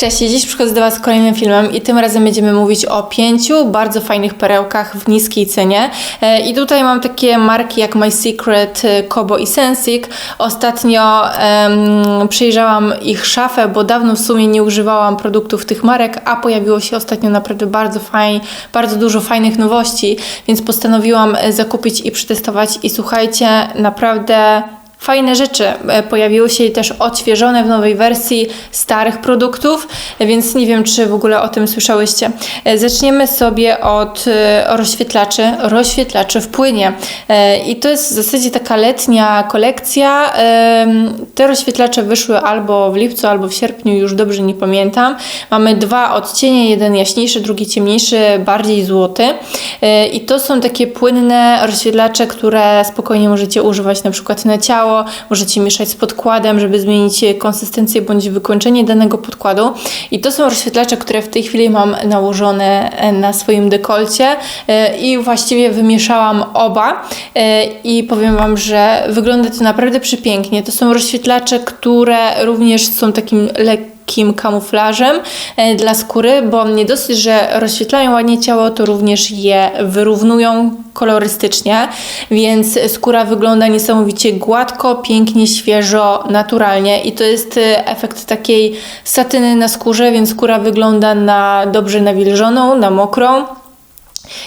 Cześć, dziś przychodzę do Was z kolejnym filmem i tym razem będziemy mówić o pięciu bardzo fajnych perełkach w niskiej cenie. E, I tutaj mam takie marki jak My Secret, e, Kobo i Sensic. Ostatnio em, przejrzałam ich szafę, bo dawno w sumie nie używałam produktów tych marek, a pojawiło się ostatnio naprawdę bardzo fajnie, bardzo dużo fajnych nowości, więc postanowiłam e, zakupić i przetestować i słuchajcie, naprawdę fajne rzeczy. E, Pojawiły się też odświeżone w nowej wersji starych produktów, więc nie wiem, czy w ogóle o tym słyszałyście. E, Zaczniemy sobie od e, rozświetlaczy. Rozświetlaczy w płynie. I to jest w zasadzie taka letnia kolekcja. Te rozświetlacze wyszły albo w lipcu, albo w sierpniu, już dobrze nie pamiętam. Mamy dwa odcienie, jeden jaśniejszy, drugi ciemniejszy, bardziej złoty. I to są takie płynne rozświetlacze, które spokojnie możecie używać na przykład na ciało, możecie mieszać z podkładem, żeby zmienić konsystencję bądź wykończenie danego podkładu. I to są rozświetlacze, które w tej chwili mam nałożone e, na swoim dekolcie e, i właściwie wymieszałam oba e, i powiem Wam, że wygląda to naprawdę przepięknie. To są rozświetlacze, które również są takim lekkim lekkim kamuflażem e, dla skóry, bo nie dosyć, że rozświetlają ładnie ciało, to również je wyrównują kolorystycznie, więc skóra wygląda niesamowicie gładko, pięknie, świeżo, naturalnie i to jest e, efekt takiej satyny na skórze, więc skóra wygląda na dobrze nawilżoną, na mokrą.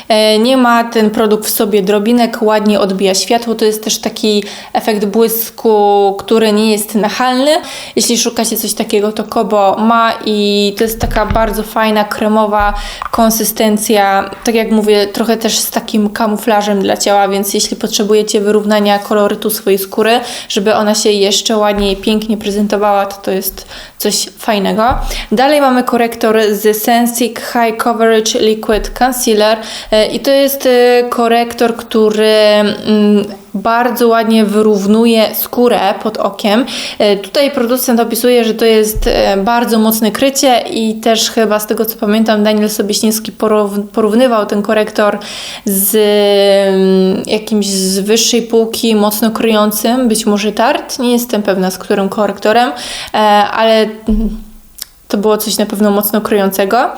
E, Nie ma ten produkt w sobie drobinek, ładnie odbija światło. To jest też taki efekt błysku, który nie jest nachalny. Jeśli szukacie coś takiego, to Kobo ma i to jest taka bardzo fajna, kremowa konsystencja. Tak jak mówię, trochę też z takim kamuflażem dla ciała, więc jeśli potrzebujecie wyrównania kolorytu swojej skóry, żeby ona się jeszcze ładniej, pięknie prezentowała, to to jest coś fajnego. Dalej mamy korektor z Sensic High Coverage Liquid Concealer i to jest e, korektor, który mm, bardzo ładnie wyrównuje skórę pod okiem. E, Tutaj producent opisuje, że to jest e, bardzo mocne krycie i też chyba z tego co pamiętam Daniel Sobieśniewski porów- porównywał ten korektor z mm, jakimś z wyższej półki mocno kryjącym, być może Tarte, nie jestem pewna z którym korektorem, e, ale to było coś na pewno mocno kryjącego.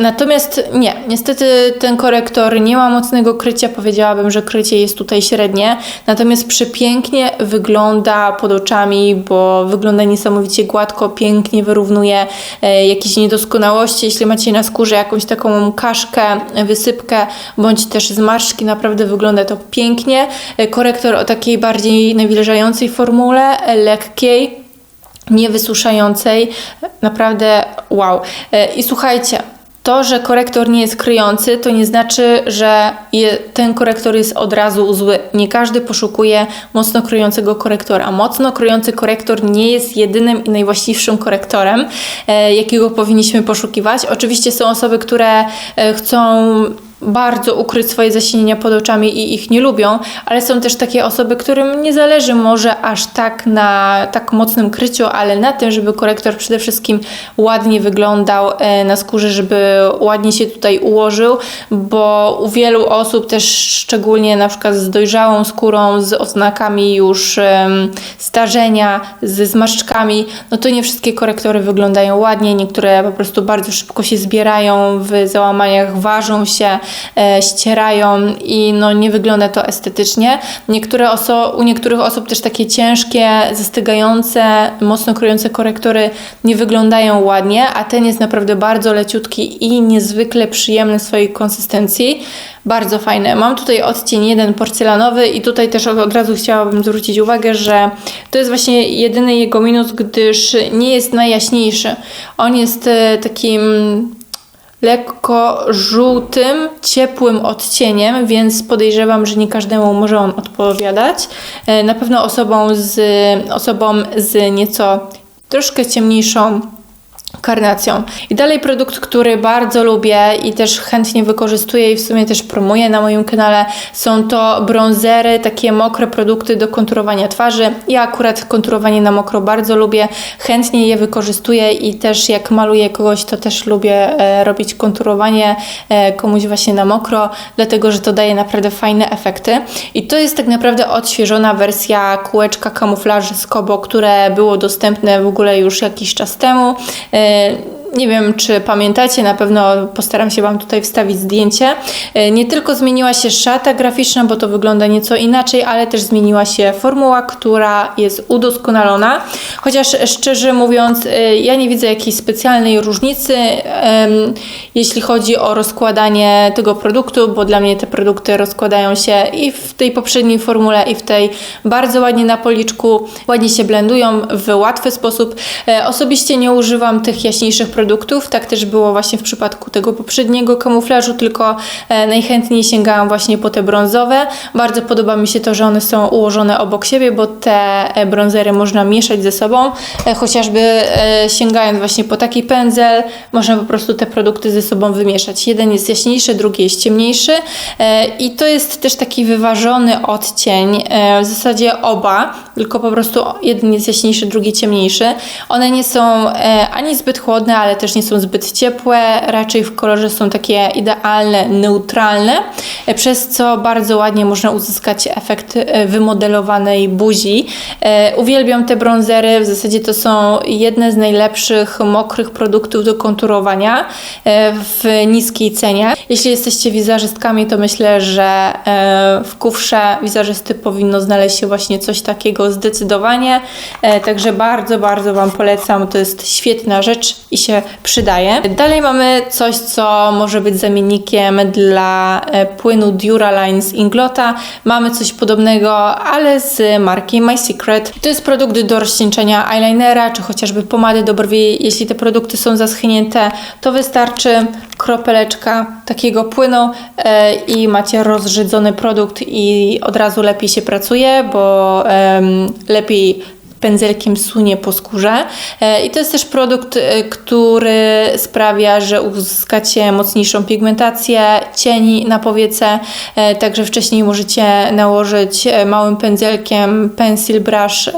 Natomiast nie, niestety ten korektor nie ma mocnego krycia. Powiedziałabym, że krycie jest tutaj średnie. Natomiast przepięknie wygląda pod oczami, bo wygląda niesamowicie gładko, pięknie wyrównuje e, jakieś niedoskonałości. Jeśli macie na skórze jakąś taką kaszkę, wysypkę bądź też zmarszczki, naprawdę wygląda to pięknie. E, korektor o takiej bardziej nawilżającej formule, e, lekkiej niewysuszającej. Naprawdę wow. I słuchajcie, to, że korektor nie jest kryjący, to nie znaczy, że je, ten korektor jest od razu zły. Nie każdy poszukuje mocno kryjącego korektora. Mocno kryjący korektor nie jest jedynym i najwłaściwszym korektorem, e, jakiego powinniśmy poszukiwać. Oczywiście są osoby, które e, chcą bardzo ukryć swoje zasinienia pod oczami i ich nie lubią, ale są też takie osoby, którym nie zależy może aż tak na tak mocnym kryciu, ale na tym, żeby korektor przede wszystkim ładnie wyglądał e, na skórze, żeby ładnie się tutaj ułożył, bo u wielu osób też szczególnie na przykład z dojrzałą skórą, z oznakami już starzenia, ze zmarszczkami, no to nie wszystkie korektory wyglądają ładnie, niektóre po prostu bardzo szybko się zbierają w załamaniach, ważą się, ścierają i no nie wygląda to estetycznie. Niektóre oso- u niektórych osób też takie ciężkie, zastygające, mocno kryjące korektory nie wyglądają ładnie, a ten jest naprawdę bardzo leciutki i niezwykle przyjemny w swojej konsystencji. Bardzo fajne. Mam tutaj odcień jeden porcelanowy i tutaj też od, od razu chciałabym zwrócić uwagę, że to jest właśnie jedyny jego minus, gdyż nie jest najjaśniejszy. On jest e, takim lekko żółtym, ciepłym odcieniem, więc podejrzewam, że nie każdemu może on odpowiadać. E, Na pewno osobom z, osobom z nieco troszkę ciemniejszą karnacją. I dalej produkt, który bardzo lubię i też chętnie wykorzystuję i w sumie też promuję na moim kanale, są to bronzery, takie mokre produkty do konturowania twarzy. Ja akurat konturowanie na mokro bardzo lubię, chętnie je wykorzystuję i też jak maluję kogoś, to też lubię e, robić konturowanie e, komuś właśnie na mokro, dlatego że to daje naprawdę fajne efekty. I to jest tak naprawdę odświeżona wersja kółeczka kamuflaży z Kobo, które było dostępne w ogóle już jakiś czas temu. E, E, nie wiem, czy pamiętacie, na pewno postaram się Wam tutaj wstawić zdjęcie. E, Nie tylko zmieniła się szata graficzna, bo to wygląda nieco inaczej, ale też zmieniła się formuła, która jest udoskonalona. Chociaż szczerze mówiąc, e, ja nie widzę jakiejś specjalnej różnicy, jeśli chodzi o rozkładanie tego produktu, bo dla mnie te produkty rozkładają się i w tej poprzedniej formule, i w tej bardzo ładnie na policzku, ładnie się blendują w łatwy sposób. E, Osobiście nie używam tych jaśniejszych produktów, tak też było właśnie w przypadku tego poprzedniego kamuflażu, tylko e, najchętniej sięgałam właśnie po te brązowe. Bardzo podoba mi się to, że one są ułożone obok siebie, bo te e, brązery można mieszać ze sobą, e, chociażby sięgając właśnie po taki pędzel, można po prostu te produkty ze sobą wymieszać. Jeden jest jaśniejszy, drugi jest ciemniejszy i to jest też taki wyważony odcień, w zasadzie oba, tylko po prostu jeden jest jaśniejszy, drugi ciemniejszy. One nie są ani zbyt chłodne, ale też nie są zbyt ciepłe, raczej w kolorze są takie idealne, neutralne, e, przez co bardzo ładnie można uzyskać efekt e, wymodelowanej buzi. E, Uwielbiam te bronzery, w zasadzie to są jedne z najlepszych mokrych produktów do konturowania w niskiej cenie. Jeśli jesteście wizerzystkami, to myślę, że w kufrze wizerzysty powinno znaleźć się właśnie coś takiego zdecydowanie. Także bardzo, bardzo Wam polecam. To jest świetna rzecz i się przydaje. Dalej mamy coś, co może być zamiennikiem dla e, płynu Duraline z Inglota. Mamy coś podobnego, ale z marki My Secret. To jest produkt do rozcieńczenia eyelinera, czy chociażby pomady do brwi. Jeśli te produkty są zaschnięte, to wystarczy kropeleczka takiego płynu e, i macie rozrzydzony produkt i od razu lepiej się pracuje, bo lepiej pędzelkiem sunie po skórze. E, I to jest też produkt, e, który sprawia, że uzyskacie mocniejszą pigmentację, cieni na powiece, e, także wcześniej możecie nałożyć małym pędzelkiem pencil brush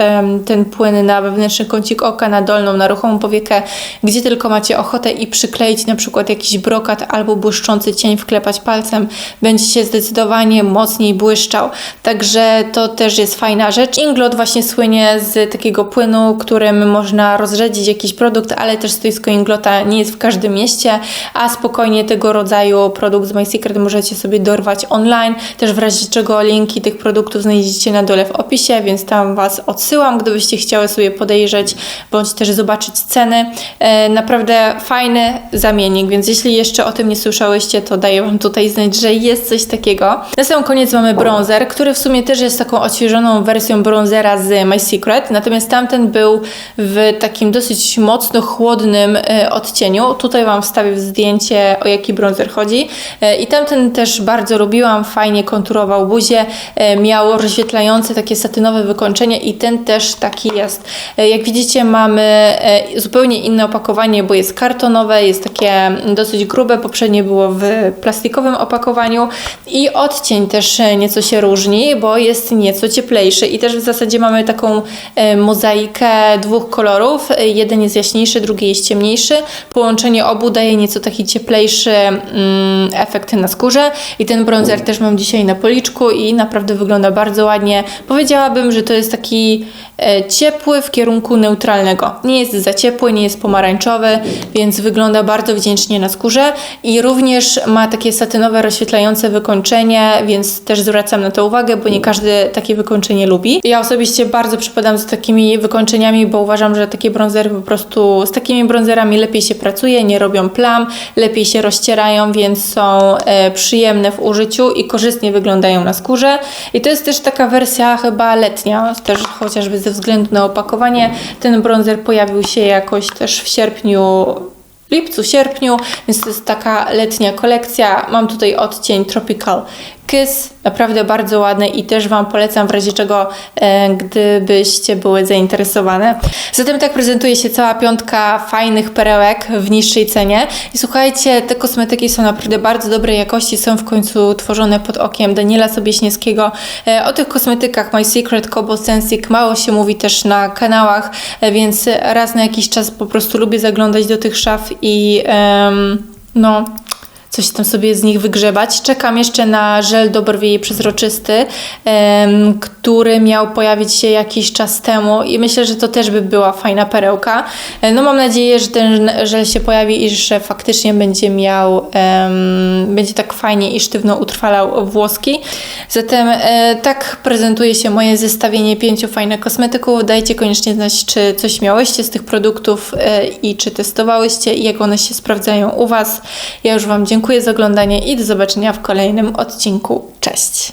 ten płyn na wewnętrzny kącik oka, na dolną, na ruchomą powiekę, gdzie tylko macie ochotę i przykleić na przykład jakiś brokat albo błyszczący cień, wklepać palcem, będzie się zdecydowanie mocniej błyszczał. Także to też jest fajna rzecz. Inglot właśnie słynie z takiego płynu, którym można rozrzedzić jakiś produkt, ale też stoisko Inglota nie jest w każdym mieście, a spokojnie tego rodzaju produkt z My Secret możecie sobie dorwać online. Też w razie czego linki tych produktów znajdziecie na dole w opisie, więc tam Was odsyłam, gdybyście chciały sobie podejrzeć, bądź też zobaczyć ceny. E, naprawdę fajny zamiennik, więc jeśli jeszcze o tym nie słyszałyście, to daję Wam tutaj znać, że jest coś takiego. Na sam koniec mamy bronzer, który w sumie też jest taką odświeżoną wersją bronzera z My Secret, natomiast tamten był w takim dosyć mocno chłodnym e, odcieniu. Tutaj Wam wstawię zdjęcie, o jaki bronzer chodzi. E, I tamten też bardzo lubiłam, fajnie konturował buzię, e, miał rozświetlające takie satynowe wykończenie i ten też taki jest. Jak widzicie mamy zupełnie inne opakowanie, bo jest kartonowe, jest takie dosyć grube, poprzednie było w plastikowym opakowaniu i odcień też nieco się różni, bo jest nieco cieplejszy i też w zasadzie mamy taką mozaikę dwóch kolorów. Jeden jest jaśniejszy, drugi jest ciemniejszy. Połączenie obu daje nieco taki cieplejszy mm, efekt na skórze i ten bronzer też mam dzisiaj na policzku i naprawdę wygląda bardzo ładnie. Powiedziałabym, że to jest taki e, ciepły w kierunku neutralnego. Nie jest za ciepły, nie jest pomarańczowy, więc wygląda bardzo wdzięcznie na skórze i również ma takie satynowe, rozświetlające wykończenie, więc też zwracam na to uwagę, bo nie każdy takie wykończenie lubi. Ja osobiście bardzo przypadam z takimi wykończeniami, bo uważam, że takie bronzery po prostu z takimi bronzerami lepiej się pracuje, nie robią plam, lepiej się rozcierają, więc są e, przyjemne w użyciu i korzystnie wyglądają na skórze. I to jest też taka wersja chyba letnia, też chociażby ze względu na opakowanie. Ten bronzer pojawił się jakoś też w sierpniu lipcu, sierpniu, więc to jest taka letnia kolekcja. Mam tutaj odcień Tropical Kiss, naprawdę bardzo ładny i też Wam polecam w razie czego, e, gdybyście były zainteresowane. Zatem tak prezentuje się cała piątka fajnych perełek w niższej cenie. I słuchajcie, te kosmetyki są naprawdę bardzo dobrej jakości, są w końcu tworzone pod okiem Daniela Sobieśniewskiego. E, o tych kosmetykach My Secret, Kobo Sensic mało się mówi też na kanałach, e, więc raz na jakiś czas po prostu lubię zaglądać do tych szaf i no coś tam sobie z nich wygrzebać. Czekam jeszcze na żel do brwi przezroczysty, który miał pojawić się jakiś czas temu i myślę, że to też by była fajna perełka. E, No mam nadzieję, że ten żel się pojawi i że faktycznie będzie miał, będzie tak fajnie i sztywno utrwalał włoski. Zatem e, tak prezentuje się moje zestawienie pięciu fajnych kosmetyków. Dajcie koniecznie znać, czy coś miałyście z tych produktów e, i czy testowałyście i jak one się sprawdzają u Was. Ja już Wam dziękuję za oglądanie i do zobaczenia w kolejnym odcinku. Cześć!